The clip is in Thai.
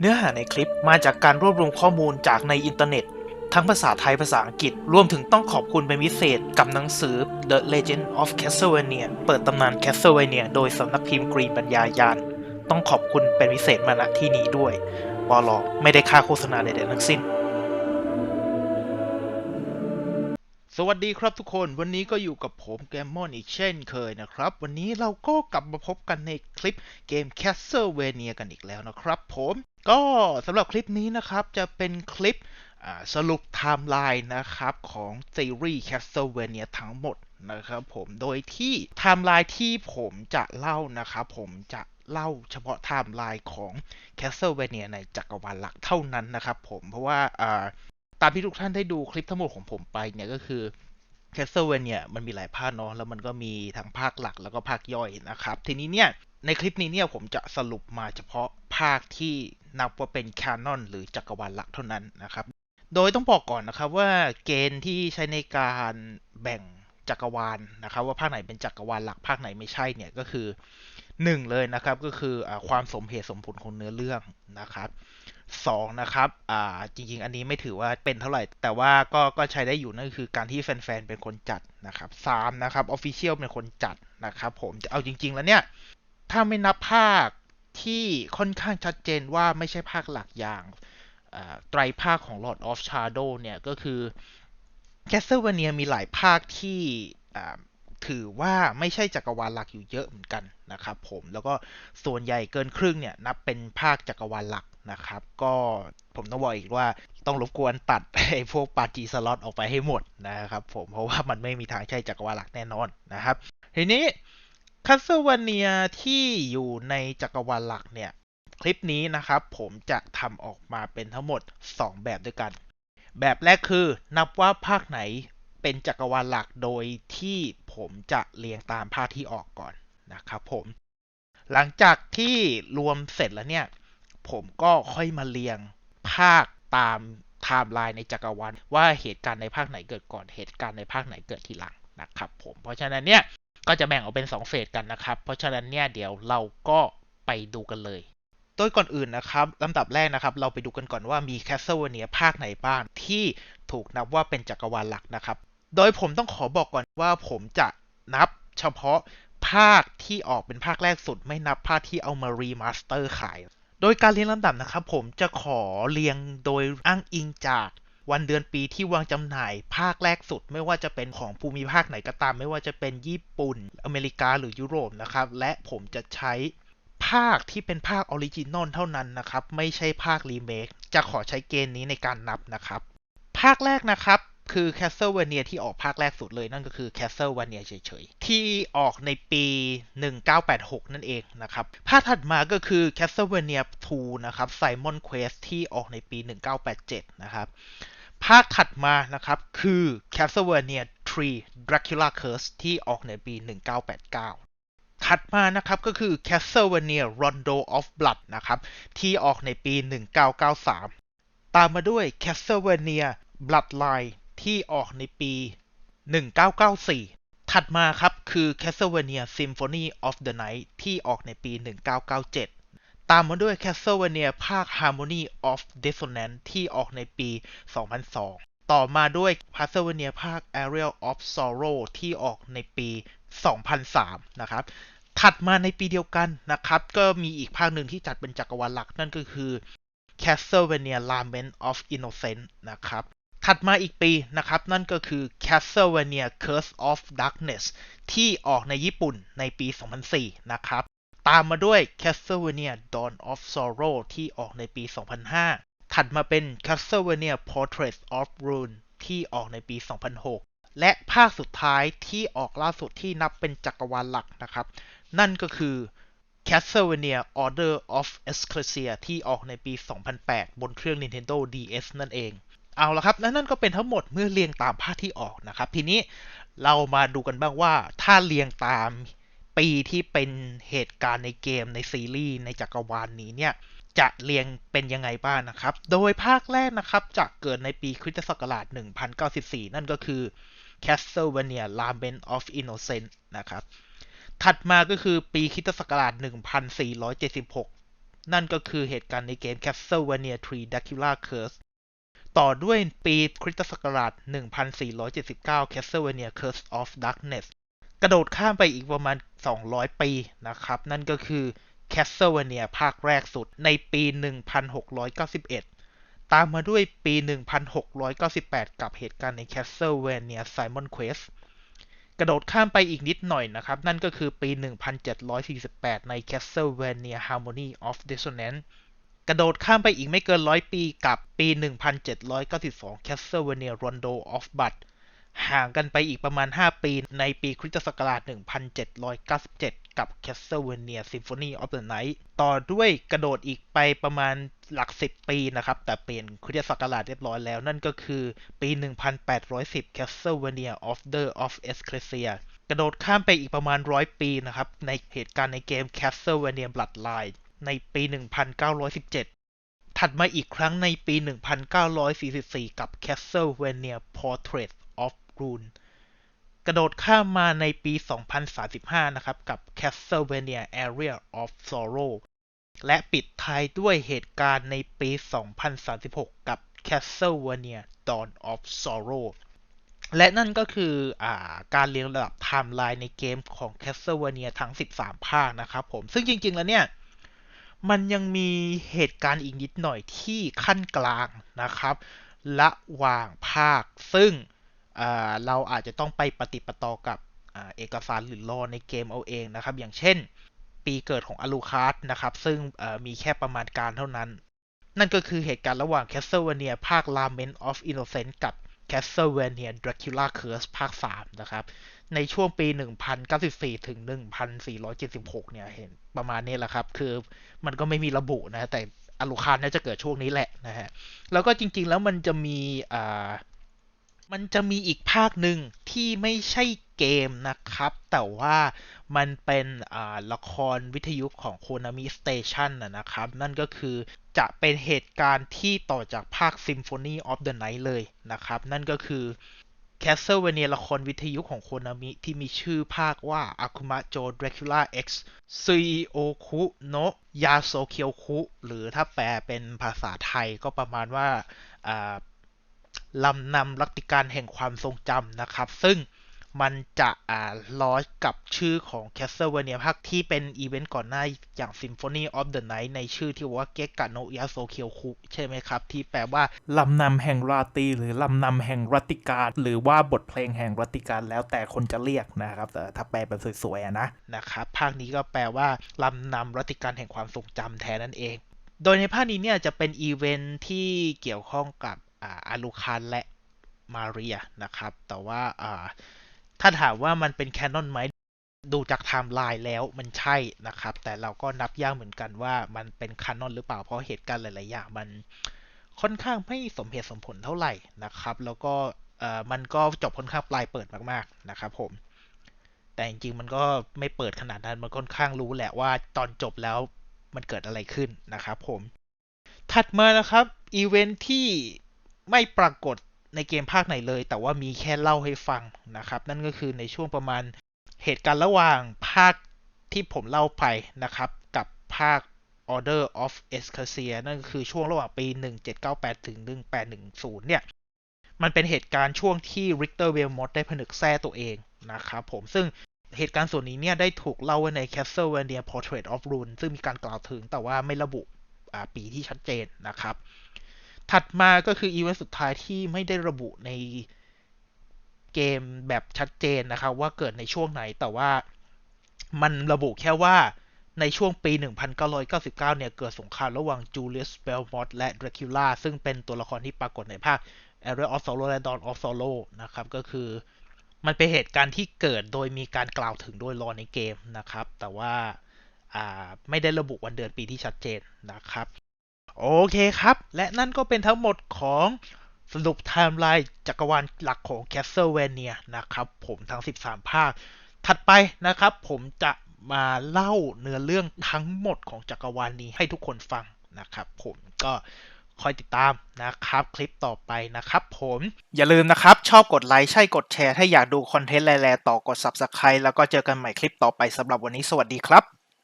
เนื้อหาในคลิปมาจากการรวบรวมข้อมูลจากในอินเทอร์เน็ต ทั้งภาษาไทยภาษาอังกฤษ รวมถึงต้องขอบคุณเป็นพิเศษกับหนังสือ The Legend of Castlevania เปิดตำนาน Castlevania โดยสำนักพิมพ์กรีนปัญญายาน ต้องขอบคุณเป็นพิเศษมาณที่นี้ด้วยบอลอไม่ได้ค่าโฆษณาใดๆทั้งสิ้น สวัสดีครับทุกคนวันนี้ก็อยู่กับผมแกมมอนอีกเช่นเคยนะครับ วันนี้เราก็กลับมาพบกันในคลิปเกม Castlevania กันอีกแล้วนะครับผมก็สำหรับคลิปนี้นะครับจะเป็นคลิปสรุปไทม์ไลน์นะครับของซีรีส์ Castlevania ทั้งหมดนะครับผมโดยที่ไทม์ไลน์ที่ผมจะเล่านะครับผมจะเล่าเฉพาะไทม์ไลน์ของ Castlevania ในจักรวาลหลักเท่านั้นนะครับผมเพราะว่าาตามที่ทุกท่านได้ดูคลิปทั้งหมดของผมไปเนี่ยก็คือ Castlevania มันมีหลายภาคเนาะแล้วมันก็มีทั้งภาคหลักแล้วก็ภาคย่อยนะครับ ทีนี้เนี่ยในคลิปนี้เนี่ยผมจะสรุปมาเฉพาะภาคที่นับว่าเป็นแคานอนหรือจักรวาลหลักเท่านั้นนะครับ โดยต้องบอกก่อนนะครับว่าเกณฑ์ที่ใช้ในการแบ่งจักรวาลนะครับ ว่าภาคไหนเป็นจักรวาลหลักภาคไหนไม่ใช่เนี่ยก็คือ หนึ่งเลยนะครับก็คืออความสมเหตุสมผลของเนื้อเรื่องนะครับสองนะครับอ่าจริง ๆ อันนี้ไม่ถือว่าเป็นเท่าไหร่ แต่ว่าก็ก็ใช้ได้อยู่นั่นคือการที่แฟนๆเป็นคนจัดนะครับสามนะครับออฟฟิเชียลเป็นคนจัดนะครับผมเอาจริง ๆ แล้วเนี่ย ถ้าไม่นับภาคที่ค่อนข้างชัดเจนว่าไม่ใช่ภาคหลักอย่างไตรภาคของ Lord of Shadow เนี่ยก็คือ Castlevania มีหลายภาคที่ ถือว่าไม่ใช่จักรวาลหลักอยู่เยอะเหมือนกันนะครับผมแล้วก็ส่วนใหญ่เกินครึ่งเนี่ยนับเป็นภาคจักรวาลหลักนะครับ ก็ผมต้องบอกอีกว่าต้องรบกวนตัดไอ้พวกปาจีสล็อตออกไปให้หมดนะครับผมเพราะว่ามันไม่มีทางใช่จักรวาลหลักแน่นอนนะครับ ทีนี้คาสเวเนียที่อยู่ในจักรวาลหลักเนี่ย คลิปนี้นะครับผมจะทำออกมาเป็นทั้งหมด 2 แบบด้วยกัน แบบแรกคือนับว่าภาคไหน เป็นจักรวาลหลักโดยที่ผมจะเรียงตามภาคที่ออกก่อนนะครับผม หลังจากที่รวมเสร็จแล้วเนี่ย ผมก็ค่อยมาเรียงภาคตามไทม์ไลน์ในจักรวาลว่าเหตุการณ์ในภาคไหนเกิดก่อนเหตุการณ์ในภาคไหนเกิดทีหลังนะครับผมเพราะฉะนั้นเนี่ยก็จะแบ่งออกเป็น 2 เฟสกันนะครับ เพราะฉะนั้นเนี่ยเดี๋ยวเราก็ไปดูกันเลย โดยก่อนอื่นนะครับลำดับแรกนะครับ เราไปดูกันก่อนว่ามี Castlevania ภาคไหนบ้างที่ถูกนับว่าเป็นจักรวาลหลักนะครับ โดยผมต้องขอบอกก่อนว่าผมจะนับเฉพาะภาคที่ออกเป็นภาคแรกสุด ไม่นับภาคที่เอามารีมาสเตอร์ขาย โดยการเรียงลำดับนะครับ ผมจะขอเรียงโดยอ้างอิงจากวันเดือนปีที่วางจำหน่ายภาคแรกสุด ไม่ว่าจะเป็นของภูมิภาคไหนก็ตาม ไม่ว่าจะเป็นญี่ปุ่น อเมริกาหรือยุโรปนะครับ และผมจะใช้ภาคที่เป็นภาคออริจินอลเท่านั้นนะครับ ไม่ใช่ภาครีเมคจะขอใช้เกณฑ์นี้ในการนับนะครับ ภาคแรกนะครับ คือ Castlevania ที่ออกภาคแรกสุดเลยนั่นก็คือ Castlevania เฉยๆ ที่ออกในปี 1986 นั่นเองนะครับ ภาคถัดมาก็คือ Castlevania 2 นะครับ Simon Quest ที่ออกในปี 1987 นะครับ ภาคถัดมานะครับคือ Castlevania 3 Dracula Curse ที่ออกในปี 1989ถัดมานะครับก็คือ Castlevania Rondo of Blood นะครับที่ออกในปี 1993 ตามมาด้วย Castlevania Bloodline ที่ออกในปี 1994 ถัดมาครับคือ Castlevania Symphony of the Night ที่ออกในปี 1997 ตามมาด้วย Castlevania ภาค Harmony of Dissonance ที่ออกในปี 2002 ต่อมาด้วย Castlevania ภาค Area of Sorrow ที่ออกในปี 2003 นะครับถัดมาในปีเดียวกันนะครับ ก็มีอีกภาคหนึ่งที่จัดเป็นจักรวาลหลักนั่นก็คือ Castlevania Lament of Innocence นะครับ ถัดมาอีกปีนะครับ นั่นก็คือ Castlevania Curse of Darkness ที่ออกในญี่ปุ่นในปี 2004 นะครับ ตามมาด้วย Castlevania Dawn of Sorrow ที่ออกในปี 2005 ถัดมาเป็น Castlevania Portrait of Ruin ที่ออกในปี 2006 และภาคสุดท้ายที่ออกล่าสุดที่นับเป็นจักรวาลหลักนะครับ นั่นก็คือ Castlevania Order of Ecclesia ที่ออกในปี 2008 บนเครื่อง Nintendo DS นั่นเอง เอาละครับและนั่นก็เป็นทั้งหมดเมื่อเรียงตามภาคที่ออกนะครับ ทีนี้เรามาดูกันบ้างว่าถ้าเรียงตามปีที่เป็นเหตุการณ์ในเกมในซีรีส์ในจักรวาลนี้เนี่ยจะเรียงเป็นยังไงบ้างนะครับ โดยภาคแรกนะครับจะเกิดในปีคริสตศักราช 1094 นั่นก็คือ Castlevania Lament of Innocence นะครับ ถัดมาก็คือปีคริสตศักราช 1476 นั่นก็คือเหตุการณ์ในเกม Castlevania 3 Dracula Curse ต่อด้วยปีคริสตศักราช 1479 Castlevania Curse of Darkness กระโดดข้ามไปอีกประมาณ 200 ปีนะครับ นั่นก็คือ Castlevania ภาคแรกสุดในปี 1691 ตามมาด้วยปี 1698 กับเหตุการณ์ใน Castlevania Simon Quest กระโดดข้ามไปอีกนิดหน่อยนะครับ นั่นก็คือปี 1748 ใน Castlevania Harmony of Dissonance กระโดดข้ามไปอีกไม่เกินร้อยปีกับปี 1792 Castlevania Rondo of Blood ห่างกันไปอีกประมาณ 5 ปีในปีคริสตศักราช 1797 กับ Castlevania Symphony of the Night ต่อด้วยกระโดดอีกไปประมาณหลัก 10 ปีนะครับ แต่เปลี่ยนคริสตศักราชเรียบร้อยแล้ว นั่นก็คือปี 1810 Castlevania Order of Ecclesia กระโดดข้ามไปอีกประมาณร้อยปีนะครับ ในเหตุการณ์ในเกม Castlevania Bloodline ในปี 1917 ถัดมาอีกครั้งในปี 1944 กับ Castlevania Portrait of Ruin กระโดดข้ามมาในปี 2035 นะครับ กับ Castlevania Area of Sorrow และปิดท้ายด้วยเหตุการณ์ในปี 2036 กับ Castlevania Dawn of Sorrow และนั่นก็คืออาการเรียงระดับไทม์ไลน์ในเกมของ Castlevania ทั้ง 13 ภาคนะครับผม ซึ่งจริง ๆ แล้วเนี่ย มันยังมีเหตุการณ์อีกนิดหน่อยที่ขั้นกลางนะครับระหว่างภาค ซึ่งเราอาจจะต้องไปปฏิปต่อกับเอกสารหรือรอในเกมเอาเองนะครับ อย่างเช่น ปีเกิดของอลูคาร์ดนะครับ ซึ่งมีแค่ประมาณการเท่านั้น นั่นก็คือเหตุการณ์ระหว่าง Castlevania ภาค Lament of Innocence กับ Castlevania Dracula Curse ภาค 3 นะครับ ในช่วงปี 1094 ถึง 1476 เนี่ย เห็นประมาณนี้แหละครับ คือมันก็ไม่มีระบุนะ แต่อลูคารน่าจะเกิดช่วงนี้แหละนะฮะ แล้วก็จริงๆ แล้วมันจะมีอ่า มันจะมีอีกภาคหนึ่งที่ไม่ใช่เกมนะครับ แต่ว่ามันเป็นละครวิทยุของ Konami Station นะนะครับ นั่นก็คือจะเป็นเหตุการณ์ที่ต่อจากภาค Symphony of the Night เลยนะครับ นั่นก็คือ Castlevania ละครวิทยุของโคนามิที่มีชื่อภาคว่า Akuma Jo Dracula X Suioku no Yasokyoku หรือถ้าแปลเป็นภาษาไทยก็ประมาณว่าอ่า ลำนำรัติการแห่งความทรงจำนะครับ ซึ่งมันจะอ่าล้อกับชื่อของ Castlevania ภาคที่เป็นอีเวนต์ก่อนหน้าอย่าง Symphony of the Night ในชื่อที่ว่า g e k a no Yasokyoku ใช่ไหมครับ ที่แปลว่า ลำนำแห่งราตรีหรือลำนำแห่งรัติการ หรือว่าบทเพลงแห่งรัติการแล้วแต่คนจะเรียกนะครับแต่ถ้าแปลแบบสวยๆนะนะครับภาคนี้ก็แปลว่า ลำนำรัติการแห่งความทรงจำแทนนั่นเอง โดยในภาคนี้เนี่ยจะเป็นอีเวนท์ที่เกี่ยวข้องกับ อาลูคารและมาเรียนะครับ แต่ว่าถ้าถามว่ามันเป็นแคนนอนไหมดูจากไทม์ไลน์แล้วมันใช่นะครับ แต่เราก็นับยากเหมือนกันว่ามันเป็นคานอนหรือเปล่าเพราะเหตุการณ์หลาย ๆ อย่างมันค่อนข้างไม่สมเหตุสมผลเท่าไหร่นะครับ แล้วก็มันก็จบค่อนข้างปลายเปิดมาก ๆ นะครับผมแต่จริงๆ มันก็ไม่เปิดขนาดนั้น มันค่อนข้างรู้แหละว่าตอนจบแล้วมันเกิดอะไรขึ้นนะครับผม ถัดมานะครับ อีเวนท์ที่ ไม่ปรากฏในเกมภาคไหนเลย แต่ว่ามีแค่เล่าให้ฟังนะครับ นั่นก็คือในช่วงประมาณเหตุการณ์ระหว่างภาคที่ผมเล่าไปนะครับ กับภาค Order of Escasia นั่นก็คือช่วงระหว่างปี 1798 ถึง 1810 เนี่ย มันเป็นเหตุการณ์ช่วงที่ริกเตอร์เวลมอตได้ผนึกแท้ตัวเองนะครับผมซึ่งเหตุการณ์ส่วนนี้เนี่ยได้ถูกเล่าไว้ใน Castlevania Portrait of Ruin ซึ่งมีการกล่าวถึงแต่ว่าไม่ระบุปีที่ชัดเจนนะครับ ถัดมาก็คืออีเวนต์สุดท้ายที่ไม่ได้ระบุในเกมแบบชัดเจนนะครับว่าเกิดในช่วงไหนแต่ว่ามันระบุแค่ว่าในช่วงปี 1999 เนี่ย เกิดสงครามระหว่างจูเลียสเบลมอตและดราคิล่าซึ่งเป็นตัวละครที่ปรากฏในภาค Area of Sorrow และ Dawn of Sorrow นะครับ ก็คือมันเป็นเหตุการณ์ที่เกิดโดยมีการกล่าวถึงโดยรอในเกมนะครับ แต่ว่าไม่ได้ระบุวันเดือนปีที่ชัดเจนนะครับ โอเคครับ และนั่นก็เป็นทั้งหมดของสรุปไทม์ไลน์จักรวาลหลักของ Castlevania นะครับผมทั้ง 13 ภาค ถัดไปนะครับผมจะมาเล่าเนื้อเรื่องทั้งหมดของจักรวาลนี้ให้ทุกคนฟังนะครับผมก็คอยติดตามนะครับ คลิปต่อไปนะครับผมอย่าลืมนะครับ ชอบกดไลค์ใช่กดแชร์ ถ้าอยากดูคอนเทนต์แลๆต่อกด Subscribe แล้วก็เจอกันใหม่คลิปต่อไปสำหรับวันนี้สวัสดีครับ